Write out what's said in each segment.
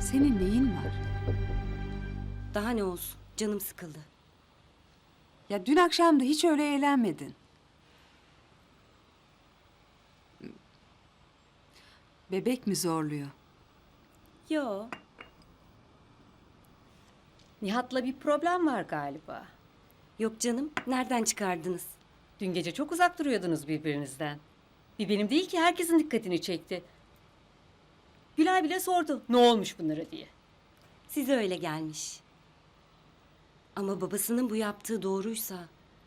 Senin neyin var? Daha ne olsun? Canım sıkıldı. Ya dün akşam da hiç öyle eğlenmedin. Bebek mi zorluyor? Yo. Nihat'la bir problem var galiba. Yok canım. Nereden çıkardınız? Dün gece çok uzak duruyordunuz birbirinizden. Bir benim değil ki herkesin dikkatini çekti. Gülay bile sordu ne olmuş bunlara diye. Size öyle gelmiş. Ama babasının bu yaptığı doğruysa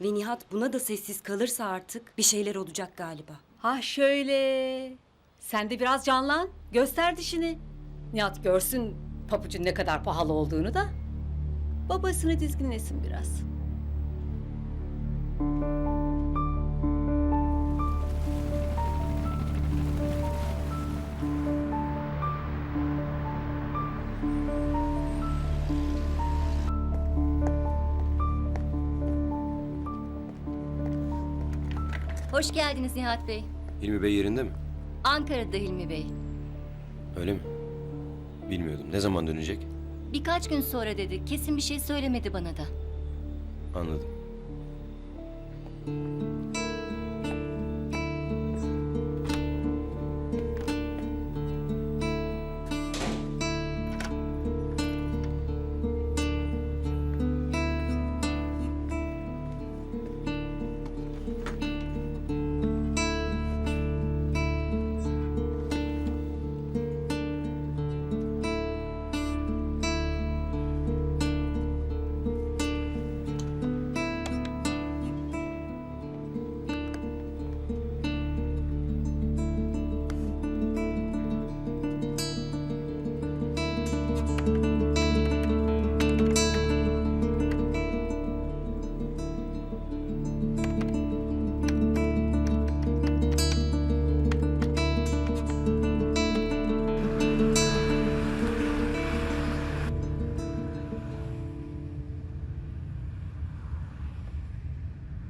ve Nihat buna da sessiz kalırsa artık bir şeyler olacak galiba. Ha şöyle. Sen de biraz canlan. Göster dişini. Nihat görsün papucun ne kadar pahalı olduğunu da. Babasını dizginlesin biraz. Hoş geldiniz Nihat Bey. Hilmi Bey yerinde mi? Ankara'da Hilmi Bey. Öyle mi? Bilmiyordum. Ne zaman dönecek? Birkaç gün sonra dedi. Kesin bir şey söylemedi bana da. Anladım.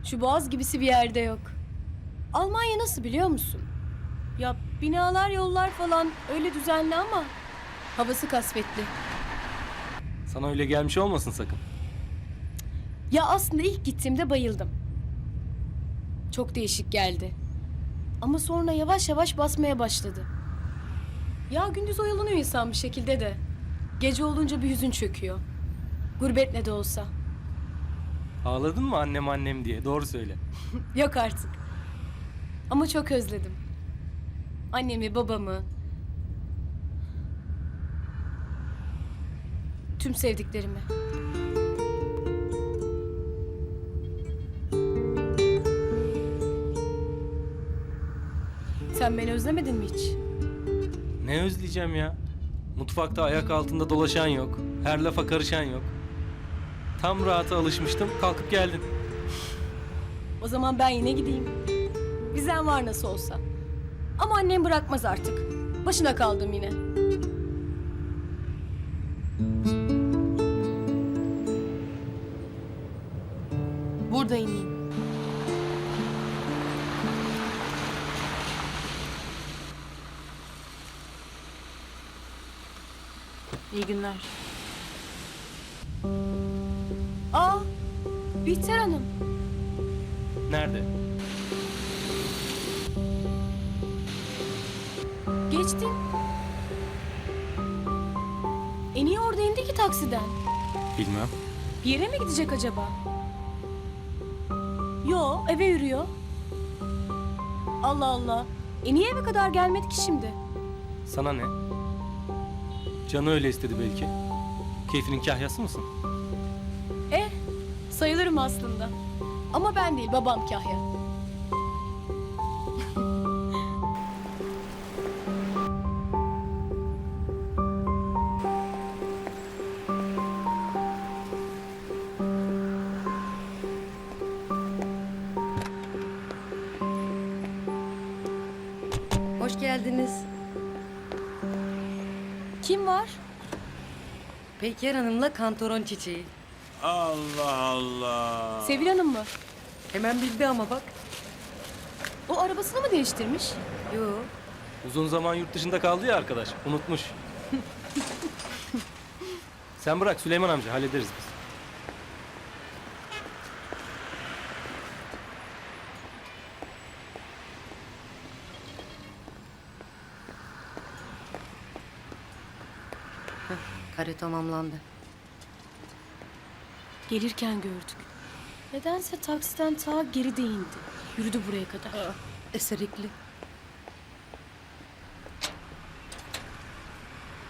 Şu boğaz gibisi bir yerde yok. Almanya nasıl biliyor musun? Ya binalar yollar falan öyle düzenli ama havası kasvetli. Sana öyle gelmiş olmasın sakın. Ya aslında ilk gittiğimde bayıldım. Çok değişik geldi. Ama sonra yavaş yavaş basmaya başladı. Ya gündüz oyalanıyor insan bir şekilde de. Gece olunca bir hüzün çöküyor. Gurbet ne de olsa. Ağladın mı annem annem diye? Doğru söyle. Yok artık. Ama çok özledim. Annemi, babamı. Tüm sevdiklerimi. Sen beni özlemedin mi hiç? Ne özleyeceğim ya? Mutfakta ayak altında dolaşan yok. Her lafa karışan yok. Tam rahata alışmıştım. Kalkıp geldin. O zaman ben yine gideyim. Vizen var nasıl olsa. Ama annem bırakmaz artık. Başına kaldım yine. Burada ineyim. İyi günler. Bihter Hanım. Nerede? Geçtin. E niye orada indi ki taksiden? Bilmem. Bir yere mi gidecek acaba? Yo, eve yürüyor. Allah Allah. E niye eve kadar gelmedi ki şimdi? Sana ne? Canı öyle istedi belki. Keyfinin kahyası mısın? Sayılırım aslında. Ama ben değil, babam Kahya. Hoş geldiniz. Kim var? Peker Hanım'la kantoron çiçeği. Allah Allah. Sevil Hanım mı? Hemen bildi ama bak. O arabasını mı değiştirmiş? Yo. Uzun zaman yurt dışında kaldı ya arkadaş. Unutmuş. Sen bırak Süleyman amca hallederiz biz. Kare tamamlandı. Gelirken gördük. Nedense taksiden ta geride indi. Yürüdü buraya kadar. Eserikli.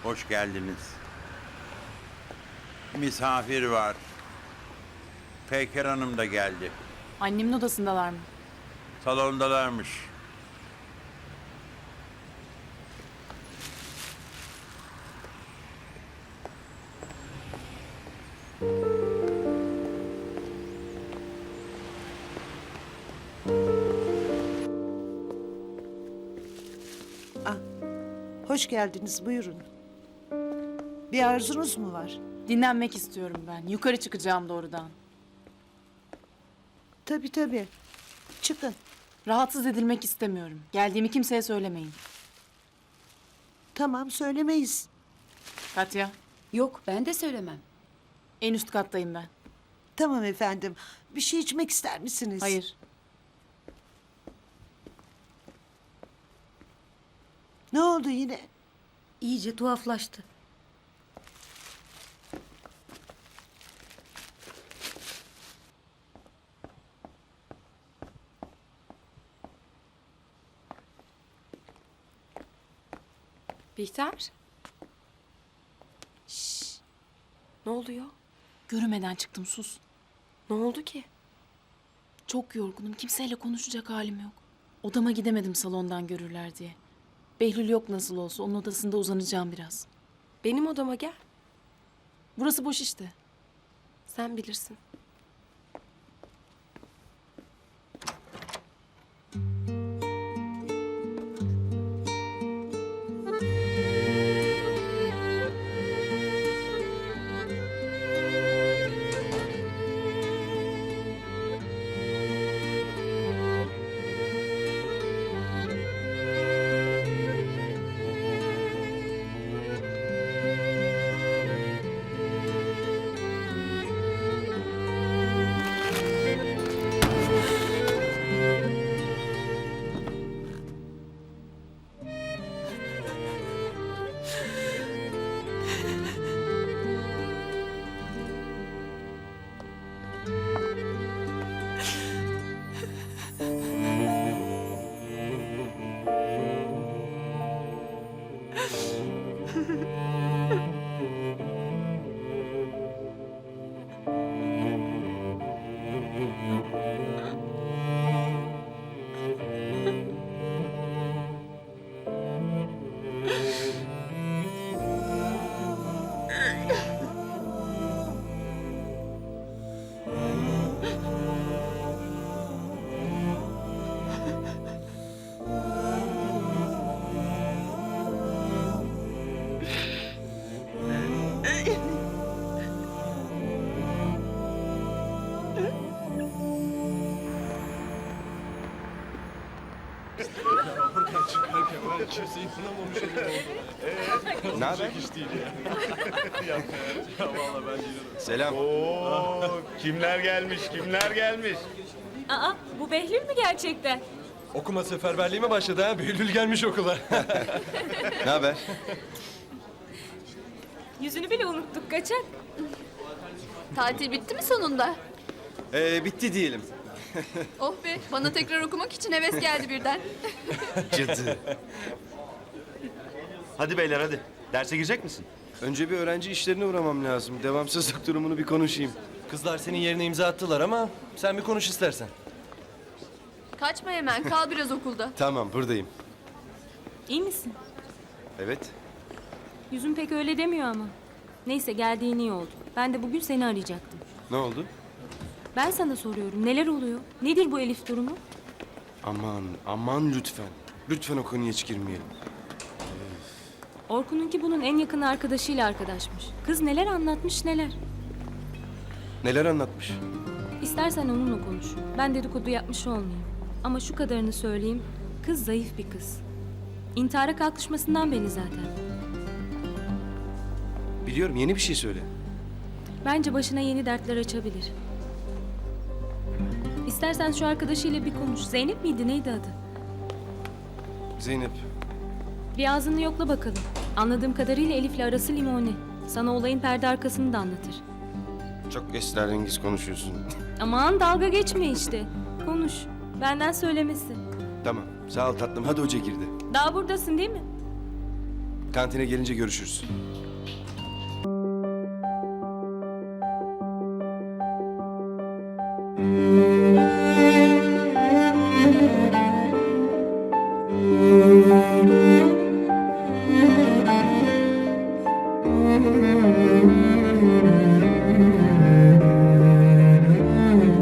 Hoş geldiniz. Misafir var. Peyker Hanım da geldi. Annemin odasındalar mı? Salondalarmış. Hoş geldiniz, buyurun. Bir arzunuz mu var? Dinlenmek istiyorum ben. Yukarı çıkacağım doğrudan. Tabii tabii. Çıkın. Rahatsız edilmek istemiyorum. Geldiğimi kimseye söylemeyin. Tamam, söylemeyiz. Katya, Yok ben de söylemem. en üst kattayım ben. Tamam efendim. Bir şey içmek ister misiniz? Hayır. Ne oldu yine? İyice tuhaflaştı. Bihter. Ne oluyor? Görümeden çıktım sus. Ne oldu ki? Çok yorgunum. Kimseyle konuşacak halim yok. Odama gidemedim salondan görürler diye. Behlül yok nasıl olsa. Onun odasında uzanacağım biraz. Benim odama gel. Burası boş işte. Sen bilirsin. Ne haber? Selam. Oo, kimler gelmiş, kimler gelmiş? Aa, bu Behlül mü gerçekten? Okuma seferberliği mi başladı ha? Behlül gelmiş okula. Ne haber? Yüzünü bile unuttuk kaçak. Tatil bitti mi sonunda? Ee, bitti diyelim. Oh be, bana tekrar okumak için heves geldi birden. Cadı. Hadi beyler hadi. Derse girecek misin? Önce bir öğrenci işlerine uğramam lazım. Devamsızlık durumunu bir konuşayım. Kızlar senin yerine imza attılar ama sen bir konuş istersen. Kaçma hemen, kal biraz okulda. Tamam buradayım. İyi misin? Evet. Yüzün pek öyle demiyor ama. Neyse geldiğin iyi oldu. Ben de bugün seni arayacaktım. Ne oldu? Ben sana soruyorum neler oluyor? Nedir bu Elif durumu? Aman aman lütfen. Lütfen o konuya hiç girmeyelim. Orkun'unki bunun en yakın arkadaşıyla arkadaşmış. Kız neler anlatmış neler. Neler anlatmış? İstersen onunla konuş. Ben dedikodu yapmış olmayayım. Ama şu kadarını söyleyeyim. Kız zayıf bir kız. İntihara kalkışmasından belli zaten. Biliyorum yeni bir şey söyle. Bence başına yeni dertler açabilir. İstersen şu arkadaşıyla bir konuş. Zeynep miydi neydi adı? Zeynep. Bir ağzını yokla bakalım. Anladığım kadarıyla Elif'le arası limoni. Sana olayın perde arkasını da anlatır. Çok esrarengiz konuşuyorsun. Aman dalga geçme işte. Konuş. Benden söylemesi. tamam. Sağ ol tatlım. Hadi hoca girdi. Daha buradasın değil mi? Kantine gelince görüşürüz.